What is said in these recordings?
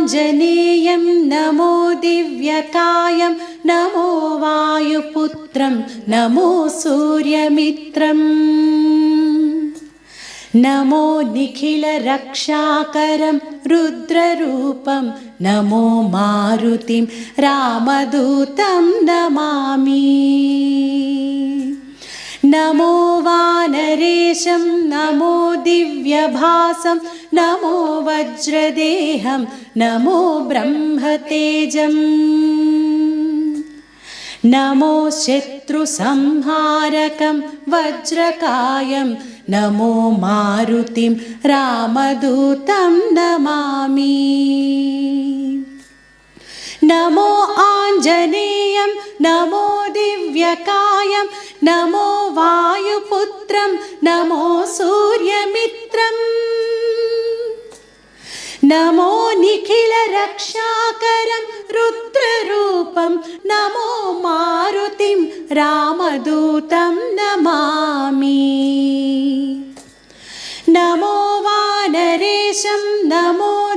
आञ्जनेयं नमो दिव्यकायं नमो वायुपुत्रं नमो सूर्यमित्रम्। नमो निखिलरक्षाकरं रुद्ररूपं नमो मारुतिं रामदूतं नमामि नमो दिव्यभासं नमो वज्रदेहं नमो ब्रह्मतेजम्। नमो शत्रुसंहारकं वज्रकायं नमो मारुतिं रामदूतं नमामि നമോ ആഞ്ജനേയം നമോ ദിവ്യകായം നമോ വായുപുത്രം നമോ സൂര്യമിത്രം. നമോ നിഖിലരക്ഷാകരം രുദ്രരൂപം നമോ മാരുതിം രാമദൂതം നമാമി. നമോ വാനരേശം നമോ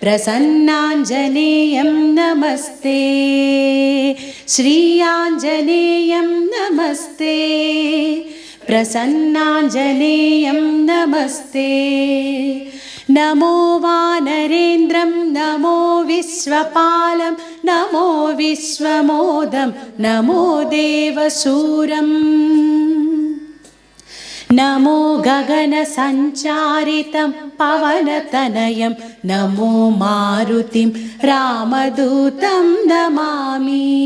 प्रसन्नाञ्जनेयं नमस्ते। श्रीयाञ्जनेयं नमस्ते। प्रसन्नाञ्जनेयं नमस्ते। नमो वानरेन्द्रं नमो विश्वपालं नमो विश्वमोदं नमो देवशूरम् नमो गगनसञ्चारितं पवनतनयं नमो मारुतिं रामदूतं नमामि।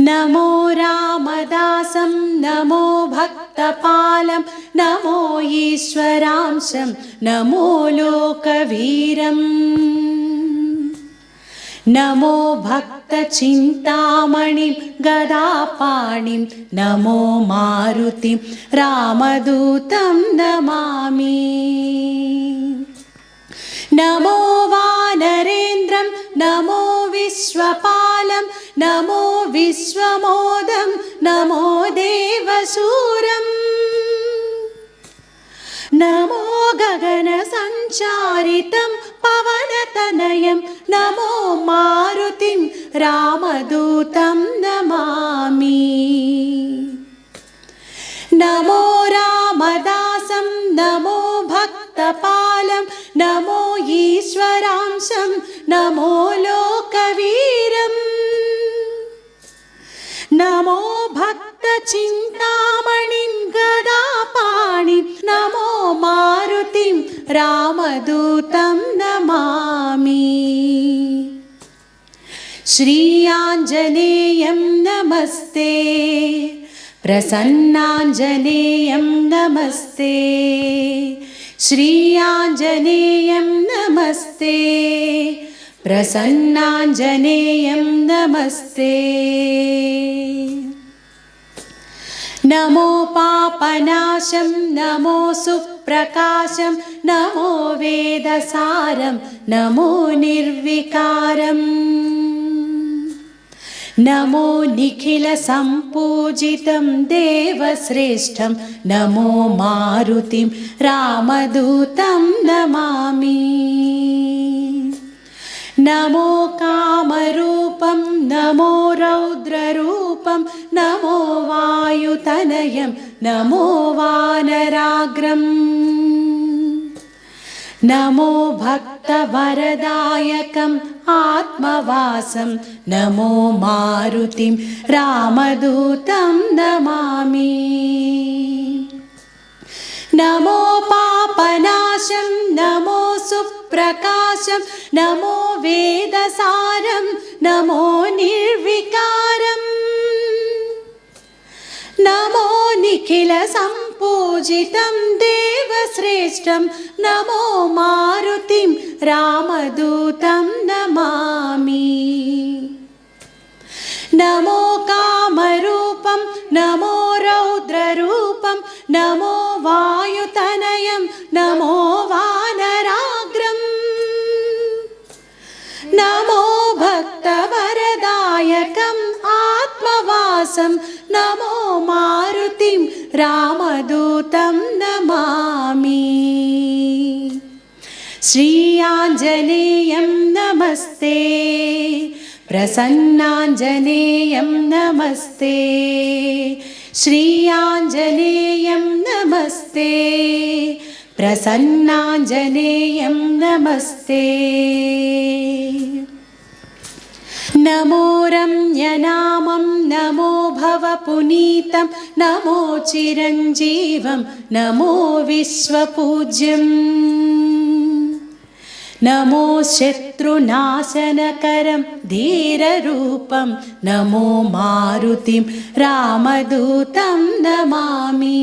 नमो रामदासं नमो भक्तपालं नमो ईश्वरांशं नमो लोकवीरम् नमो भक्तचिन्तामणिं गदापाणिं नमो मारुतिं रामदूतं नमामि। नमो वानरेन्द्रं नमो विश्वपालं नमो विश्वमोदं नमो देवशूरम् नमो गगनसञ्चारितं पवनतनयं नमो मारुतिं रामदूतं नमामि नमो रामदासं नमो भक्तपालं नमो ईश्वरांशं नमो लोकवीरम् नमो भक्तचिन्तामणिं रामदूतं नमामि। श्रीयाञ्जनेयं नमस्ते। प्रसन्नाञ्जनेयं नमस्ते। श्रीयाञ्जनेयं नमस्ते। प्रसन्नाञ्जनेयं नमस्ते नमो पापनाशं नमो सुप्रकाशं नमो वेदसारं नमो निर्विकारम् नमो निखिलसम्पूजितं देवश्रेष्ठं नमो मारुतिं रामदूतं नमामि नमो कामरूपं नमो रौद्ररूपं नमो वायुतनयं नमो वानराग्रम् नमो भक्तवरदायकम् आत्मवासं नमो मारुतिं रामदूतं नमामि നമോ പാപനാശം നമോ സുപ്രകാശം നമോ വേദസാരം നമോ നിർവികാരം. നമോ നിഖില സംപൂജിതം ദേവശ്രേഷ്ഠം നമോ മാരുതിം രാമദൂതം നമാമി. നമോ കാമരൂപം നമോ नमो वायुतनयं नमो वानराग्रम्। नमो भक्तवरदायकम् आत्मवासं। नमो मारुतिं रामदूतं नमामि। श्रीयाञ्जनेयं नमस्ते। प्रसन्नाञ्जनेयं नमस्ते श्रीयाञ्जनेयं नमस्ते प्रसन्नाञ्जनेयं नमस्ते नमो रम्यनामं नमो भवपुनीतं नमो चिरञ्जीवं नमो विश्वपूज्यम् नमो शत्रुनाशनकरं धीररूपं नमो मारुतिं रामदूतं नमामि।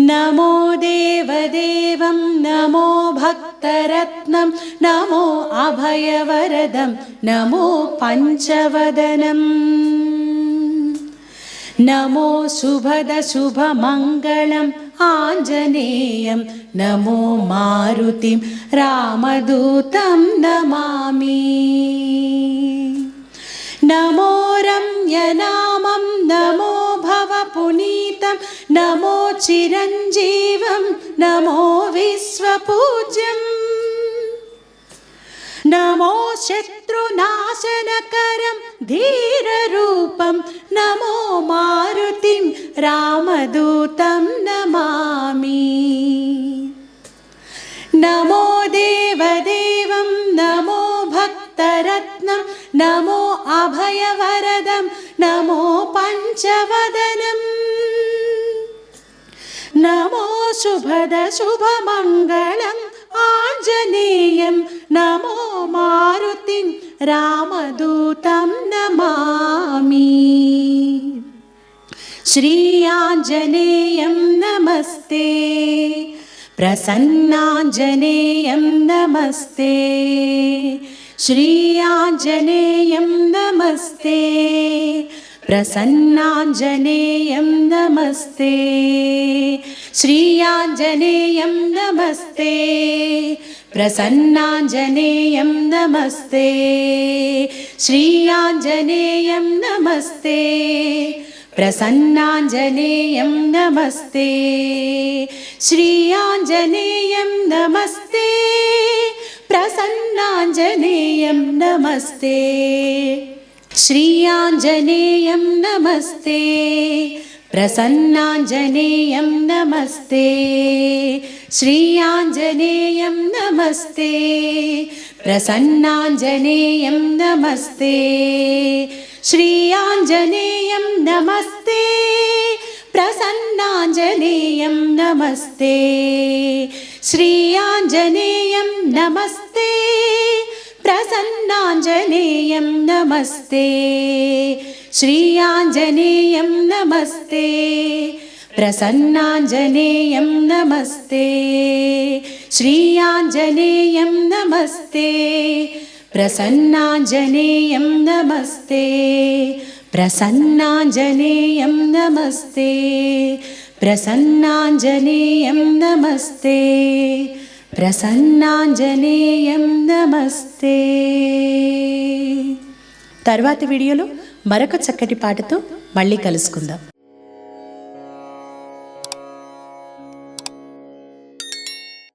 नमो देवदेवं नमो भक्तरत्नं नमो अभयवरदं नमो पञ्चवदनम् नमो शुभदशुभमङ्गलम् ఆంజనేయం. నమో మారుతిం. రామదూతం నమామి. నమో రమ్యనామం నమో. భవపునీతం నమో చిరంజీవం. నమో విశ్వపూజ్యం నమో శత్రునాశనకరం. ధీరరూపం నమో మా मारुतिं रामदूतं नमामि? नमो देवदेवं नमो भक्तरत्नं नमो अभयवरदं नमो पञ्चवदनम् नमो शुभदशुभमङ्गलम् आञ्जनेयं नमो मारुतिं रामदूतं नमामि श्रीयाञ्जनेयं नमस्ते। प्रसन्नाञ्जनेयं नमस्ते। श्रीयाञ्जनेयं नमस्ते। प्रसन्नाञ्जनेयं नमस्ते। श्रीयाञ्जनेयं नमस्ते। प्रसन्नाञ्जनेयं नमस्ते। श्रीयाञ्जनेयं नमस्ते प्रसन्नाञ्जनेयं नमस्ते। श्रीयाञ्जनेयं नमस्ते। प्रसन्नाञ्जनेयं नमस्ते। श्रीयाञ्जनेयं नमस्ते। प्रसन्नाञ्जनेयं नमस्ते। श्रीयाञ्जनेयं नमस्ते। प्रसन्नाञ्जनेयं नमस्ते श्रीयाञ्जनेयं नमस्ते प्रसन्नाञ्जनेयं नमस्ते श्रीयाञ्जनेयं नमस्ते प्रसन्नाञ्जनेयं नमस्ते श्रीयाञ्जनेयं नमस्ते प्रसन्नाञ्जनेयं नमस्ते श्रीयाञ्जनेयं नमस्ते ప్రసన్నాంజనేయం నమస్తే ప్రసన్నాంజనేయం నమస్తే ప్రసన్నాంజనేయం నమస్తే ప్రసన్నాంజనేయం నమస్తే తర్వాత వీడియోలో మరొక చక్కటి పాటతో మళ్ళీ కలుసుకుందాం.